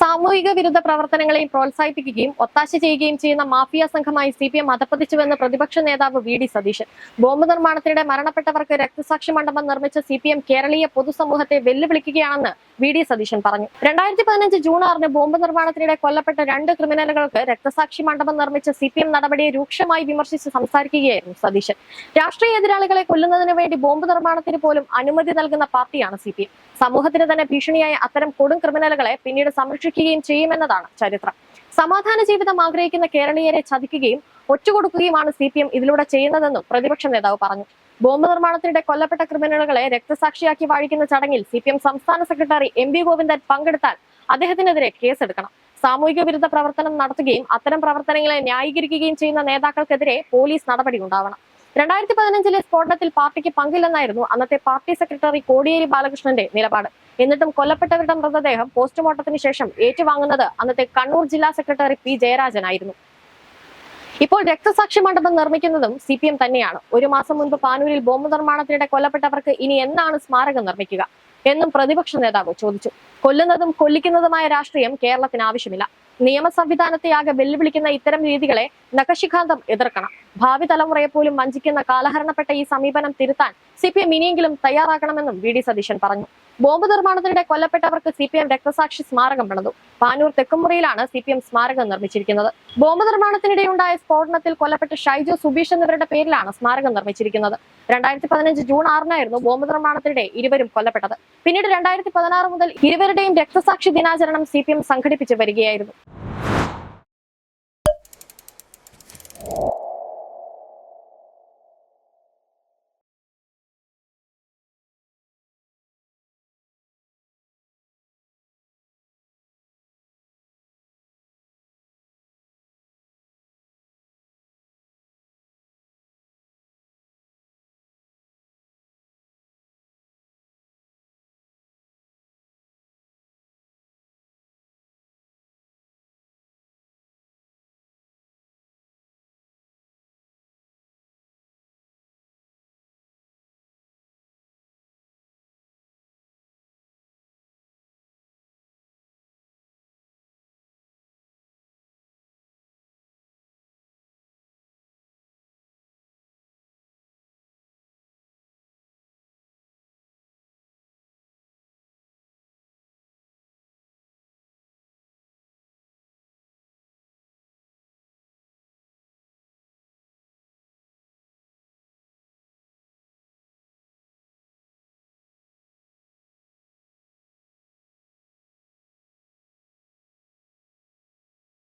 സാമൂഹിക വിരുദ്ധ പ്രവർത്തനങ്ങളെയും പ്രോത്സാഹിപ്പിക്കുകയും ഒത്താശ ചെയ്യുകയും ചെയ്യുന്ന മാഫിയ സംഘമായി സി പി എം അധപ്പതിച്ചുവെന്ന് പ്രതിപക്ഷ നേതാവ് വി ഡി സതീശൻ. ബോംബ് നിർമ്മാണത്തിനിടെ മരണപ്പെട്ടവർക്ക് രക്തസാക്ഷി മണ്ഡപം നിർമ്മിച്ച സി കേരളീയ പൊതുസമൂഹത്തെ വെല്ലുവിളിക്കുകയാണെന്ന് വി ഡി സതീശൻ പറഞ്ഞു. രണ്ടായിരത്തി പതിനഞ്ച് ജൂൺ ആറിന് ബോംബ് നിർമ്മാണത്തിനിടെ കൊല്ലപ്പെട്ട രണ്ട് ക്രിമിനലുകൾക്ക് രക്തസാക്ഷി മണ്ഡപം നിർമ്മിച്ച സി പി എം നടപടിയെ രൂക്ഷമായി വിമർശിച്ച് സംസാരിക്കുകയായിരുന്നു സതീശൻ. രാഷ്ട്രീയ എതിരാളികളെ കൊല്ലുന്നതിന് വേണ്ടി ബോംബ് നിർമ്മാണത്തിന് പോലും അനുമതി നൽകുന്ന പാർട്ടിയാണ് സി പി എം സമൂഹത്തിന് തന്നെ ഭീഷണിയായ അത്തരം കൊടും ക്രിമിനലുകളെ പിന്നീട് സംരക്ഷിക്കുകയും ചെയ്യുമെന്നതാണ് ചരിത്രം. സമാധാന ജീവിതം ആഗ്രഹിക്കുന്ന കേരളീയരെ ചതിക്കുകയും ഒറ്റുകൊടുക്കുകയുമാണ് സി പി എം ഇതിലൂടെ ചെയ്യുന്നതെന്നും പ്രതിപക്ഷ നേതാവ് പറഞ്ഞു. ബോംബ് നിർമ്മാണത്തിനിടെ കൊല്ലപ്പെട്ട ക്രിമിനലുകളെ രക്തസാക്ഷിയാക്കി വാഴിക്കുന്ന ചടങ്ങിൽ സി സംസ്ഥാന സെക്രട്ടറി എം വി ഗോവിന്ദൻ പങ്കെടുത്താൽ അദ്ദേഹത്തിനെതിരെ കേസെടുക്കണം. സാമൂഹിക വിരുദ്ധ പ്രവർത്തനം നടത്തുകയും അത്തരം പ്രവർത്തനങ്ങളെ ന്യായീകരിക്കുകയും ചെയ്യുന്ന നേതാക്കൾക്കെതിരെ പോലീസ് നടപടി ഉണ്ടാവണം രണ്ടായിരത്തി പതിനഞ്ചിലെ സ്ഫോടനത്തിൽ പാർട്ടിക്ക് പങ്കില്ലെന്നായിരുന്നു അന്നത്തെ പാർട്ടി സെക്രട്ടറി കോടിയേരി ബാലകൃഷ്ണന്റെ നിലപാട്. എന്നിട്ടും കൊല്ലപ്പെട്ടവരുടെ മൃതദേഹം പോസ്റ്റ്മോർട്ടത്തിന് ശേഷം ഏറ്റുവാങ്ങുന്നത് അന്നത്തെ കണ്ണൂർ ജില്ലാ സെക്രട്ടറി പി ജയരാജനായിരുന്നു. ഇപ്പോൾ രക്തസാക്ഷി മണ്ഡപം നിർമ്മിക്കുന്നതും സി പി എം തന്നെയാണ്. ഒരു മാസം മുൻപ് പാനൂരിൽ ബോംബ് നിർമ്മാണത്തിനിടെ കൊല്ലപ്പെട്ടവർക്ക് ഇനി എന്നാണ് സ്മാരകം നിർമ്മിക്കുക എന്നും പ്രതിപക്ഷ നേതാവ് ചോദിച്ചു. കൊല്ലുന്നതും കൊല്ലിക്കുന്നതുമായ രാഷ്ട്രീയം കേരളത്തിന് ആവശ്യമില്ല. നിയമ സംവിധാനത്തെ ആകെ വെല്ലുവിളിക്കുന്ന ഇത്തരം രീതികളെ നഖശിഖാന്തം എതിർക്കണം. ഭാവി തലമുറയെ പോലും വഞ്ചിക്കുന്ന കാലഹരണപ്പെട്ട ഈ സമീപനം തിരുത്താൻ സി പി എം ഇനിയെങ്കിലും തയ്യാറാക്കണമെന്നും വി ഡി സതീശൻ പറഞ്ഞു. ബോംബ് നിർമ്മാണത്തിനിടെ കൊല്ലപ്പെട്ടവർക്ക് സി പി എം രക്തസാക്ഷി സ്മാരകം പണിതു. പാനൂർ തെക്കുമുറിയിലാണ് സി പി എം സ്മാരകം നിർമ്മിച്ചിരിക്കുന്നത്. ബോംബ് നിർമ്മാണത്തിനിടെയുണ്ടായ സ്ഫോടനത്തിൽ കൊല്ലപ്പെട്ട ഷൈജു സുബീഷ് എന്നിവരുടെ പേരിലാണ് സ്മാരകം നിർമ്മിച്ചിരിക്കുന്നത്. രണ്ടായിരത്തി പതിനഞ്ച് ജൂൺ ആറിനായിരുന്നു ബോംബ് നിർമ്മാണത്തിനിടെ ഇരുവരും കൊല്ലപ്പെട്ടത്. പിന്നീട് രണ്ടായിരത്തി പതിനാറ് മുതൽ ഇരുവരുടെയും രക്തസാക്ഷി ദിനാചരണം സി പി എം സംഘടിപ്പിച്ചു വരികയായിരുന്നു.